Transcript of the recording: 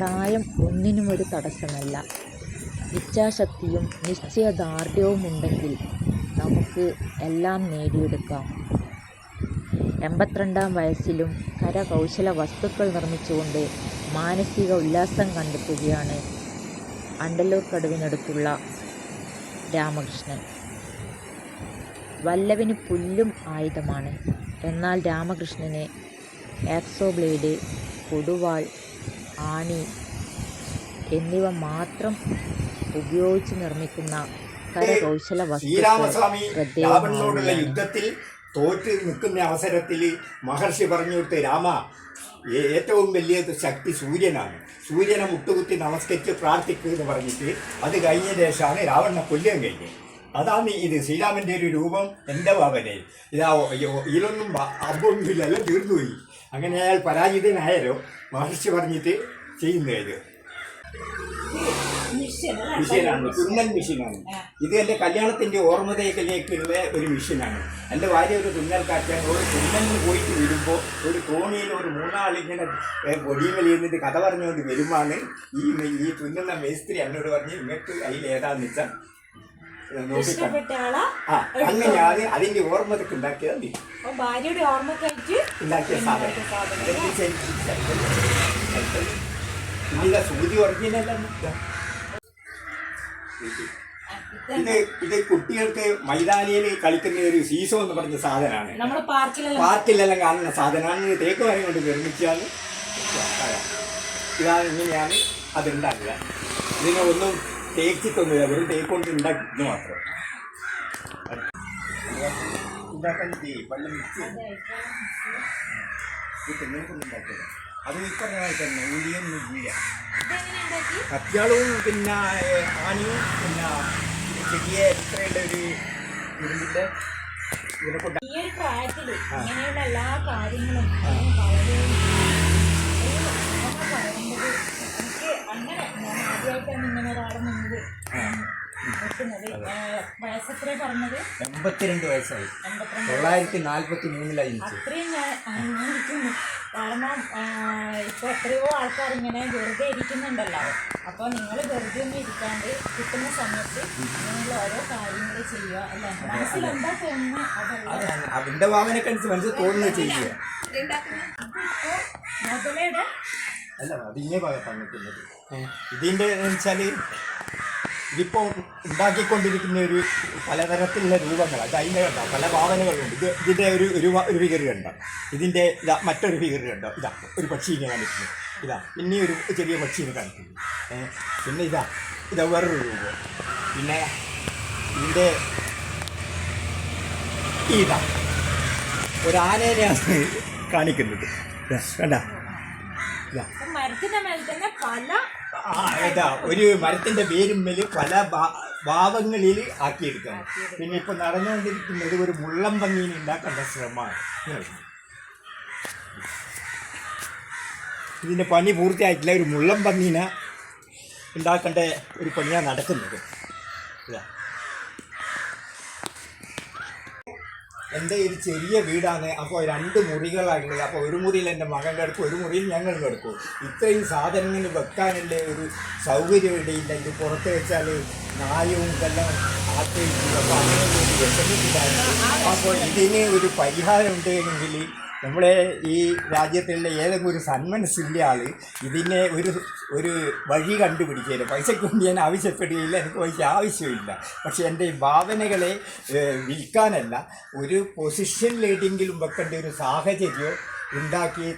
പ്രായം ഒന്നിനും ഒരു തടസ്സമല്ല. ഇച്ഛാശക്തിയും നിശ്ചയദാർഢ്യവും ഉണ്ടെങ്കിൽ നമുക്ക് എല്ലാം നേടിയെടുക്കാം. എൺപത്തിരണ്ടാം വയസ്സിലും കരകൗശല വസ്തുക്കൾ നിർമ്മിച്ചുകൊണ്ട് മാനസിക ഉല്ലാസം കണ്ടെത്തുകയാണ് അണ്ടല്ലൂർ കടുവിനടുത്തുള്ള രാമകൃഷ്ണൻ. വല്ലവിന് പുല്ലും ആയുധമാണ്. എന്നാൽ രാമകൃഷ്ണന് ആക്സോ ബ്ലേഡ് കൊടുവാൾ ആണി എന്നിവ മാത്രം ഉപയോഗിച്ച് നിർമ്മിക്കുന്ന കരകൗശല ശ്രീരാമസ്വാമി രാവണനോടുള്ള യുദ്ധത്തിൽ തോറ്റ് നിൽക്കുന്ന അവസരത്തിൽ മഹർഷി പറഞ്ഞു കൊടുത്ത് രാമ ഏറ്റവും വലിയ ശക്തി സൂര്യനാണ്. സൂര്യനെ മുട്ടുകുത്തി നമസ്കരിച്ച് പ്രാർത്ഥിക്കുക എന്ന് പറഞ്ഞിട്ട് അത് കഴിഞ്ഞ ശേഷമാണ് രാവണനെ കൊല്ലം കഴിഞ്ഞത്. അതാണ് ഇത് ശ്രീരാമന്റെ ഒരു രൂപം എന്റെ ഭാവനെ ഇതാ ഇതിലൊന്നും അമ്പൊന്നുമില്ല എല്ലാം തീർന്നുപോയി. അങ്ങനെ അയാൾ പരാജിതനായാലോ മഹർഷി പറഞ്ഞിട്ട് ചെയ്യുന്നത് ഇത്. മിഷീനാണ് തുന്നൽ മെഷീനാണ് ഇത് എന്റെ കല്യാണത്തിന്റെ ഓർമ്മതയിലേക്കുള്ള ഒരു മിഷീനാണ് എന്റെ ഭാര്യ ഒരു തുന്നൽ ഒരു തുന്നലിന് പോയിട്ട് വരുമ്പോൾ ഒരു കോണിയിൽ ഒരു മൂന്നാളിങ്ങനെ പൊടിയിൽ ഇരുന്നിട്ട് കഥ പറഞ്ഞുകൊണ്ട് വരുമാണ് ഈ ഈ തുന്നുന്ന മേസ്ത്രി എന്നോട് പറഞ്ഞ് നിങ്ങൾക്ക് അതിൽ ഏതാന്ന് വെച്ചാൽ അങ്ങനെയാണ് അതിന്റെ ഓർമ്മതൊക്കെ ഉണ്ടാക്കിയത് നീ ഭാര്യയുടെ ഓർമ്മക്കായിട്ട് ഉണ്ടാക്കിയ സാധനം. ഇതാ സൂചി ഒറിജിനല്ല ഇത് ഇത് കുട്ടികൾക്ക് മൈതാനിയിൽ കളിക്കുന്ന ഒരു സീസോ എന്ന് പറഞ്ഞ സാധനമാണ്. പാർക്കിലെല്ലാം കാണുന്ന സാധനമാണ്. തേക്ക് വരെ കൊണ്ട് നിർമ്മിച്ചാൽ ഇതാണ് ഇങ്ങനെയാണ് അത് ഉണ്ടാക്കുക. ഇതിനെ ഒന്നും തേച്ചിട്ടൊന്നുമില്ല വെറും തേക്ക് കൊണ്ട് ഉണ്ടാക്കുന്നത് മാത്രം. ഉണ്ടാക്കാൻ വെള്ളം മിക്സ് ഉണ്ടാക്കിയത് അത് ഈ പറഞ്ഞ തന്നെ ഊടിയൊന്നും ഇല്ല. കത്തിയാളവും പിന്നെ ആനയും പിന്നെ ചെടിയ ഇത്രയുള്ള ഒരു ഇരുമ്പിന്റെ ഇതിനെ കൊണ്ട് ഈ ഒരു പ്രായത്തിൽ ആ. ഇങ്ങനെയുള്ള എല്ലാ കാര്യങ്ങളും വളരെ ആദ്യമായിട്ടാണ് ഇങ്ങനെ ഒരാളെ മുന്നിൽ നിൽക്കുന്നത്. വയസ്സെത്ര പറഞ്ഞത്? എൺപത്തിരണ്ട് വയസ്സായി. തൊള്ളായിരത്തി നാൽപ്പത്തി മൂന്നിലായി അത്രയും ഞാൻ കാരണം ഇപ്പൊ എത്രയോ ആൾക്കാർ ഇങ്ങനെ വെറുതെ ഇരിക്കുന്നുണ്ടല്ലോ. അപ്പോൾ നിങ്ങൾ വെറുതെ ഒന്നും ഇരിക്കാണ്ട് കിട്ടുന്ന സമയത്ത് നിങ്ങൾ ഓരോ കാര്യങ്ങൾ ചെയ്യുക അല്ലേ? തോന്നുന്നു അതല്ല. അതിന്റെ ഭാവനക്കനുസരിച്ച് മനസ്സിൽ തോന്നുന്നത് ചെയ്യുക. മുതലയുടെ അല്ല അതിനെ നിൽക്കുന്നത് ഇതിന്റെ വെച്ചാൽ ഇതിപ്പോൾ ഉണ്ടാക്കിക്കൊണ്ടിരിക്കുന്ന ഒരു പലതരത്തിലുള്ള രൂപങ്ങൾ അത് അതിന്റെ കണ്ട? പല ഭാവനകളുണ്ട്. ഇത് ഇതിന്റെ ഒരു ഒരു ഒരു ഫിഗർ കണ്ട? ഇതിന്റെ ഇതാ മറ്റൊരു ഫിഗർ കണ്ടോ? ഇതാ ഒരു പക്ഷീനെ കാണിക്കുന്നു. ഇതാ പിന്നെ ഒരു ചെറിയ പക്ഷീനെ കാണിക്കുന്നു. പിന്നെ ഇതാ ഇതാ വേറൊരു രൂപം. പിന്നെ ഇതിന്റെ ഇതാ ഒരു ആനേനെയാണ് കാണിക്കുന്നത് കണ്ട? ഇതാ. മേൽ തന്നെ പല ഒരു മരത്തിന്റെ വേരുമ്മൽ പല ഭാവങ്ങളിൽ ആക്കിയെടുക്കണം. പിന്നെ ഇപ്പൊ നടന്നുകൊണ്ടിരിക്കുന്നത് ഒരു മുള്ളം ഭംഗിയിൽ ഉണ്ടാക്കേണ്ട ശ്രമമാണ്. ഇതിന്റെ പണി പൂർത്തിയായിട്ടില്ല. ഒരു മുള്ളം ഭംഗീന ഉണ്ടാക്കേണ്ട ഒരു പണിയാണ് നടക്കുന്നത്. ഇതാ. എന്റെ ഒരു ചെറിയ വീടാണ്. അപ്പോൾ രണ്ട് മുറികളാണുള്ളത് അപ്പോൾ ഒരു മുറിയിൽ എന്റെ മകൻ കിടക്കും ഒരു മുറിയിൽ ഞങ്ങൾ കിടക്കും. ഇത്രയും സാധനങ്ങൾ വെക്കാനുള്ള ഒരു സൗകര്യം ഇടയില്ല ഇത് പുറത്ത് വെച്ചാൽ നായവും ഇതെല്ലാം ആശ്രയിക്കും അപ്പോൾ അങ്ങനെ ഒരു അപ്പോൾ ഇതിന് ഒരു പരിഹാരം ഉണ്ടെങ്കിൽ നമ്മളെ ഈ രാജ്യത്തുള്ള ഏതെങ്കിലും ഒരു സന്മനസ്സില്ല ആൾ ഇതിനെ ഒരു ഒരു വഴി കണ്ടുപിടിക്കുകയില്ല പൈസയ്ക്ക് വേണ്ടി ഞാൻ ആവശ്യപ്പെടുകയില്ല എനിക്ക് പൈസ ആവശ്യമില്ല. പക്ഷേ എന്റെ ഭാവനകളെ വിൽക്കാനല്ല ഒരു പൊസിഷനിലേതെങ്കിലും വെക്കേണ്ട ഒരു സാഹചര്യം ഉണ്ടാക്കി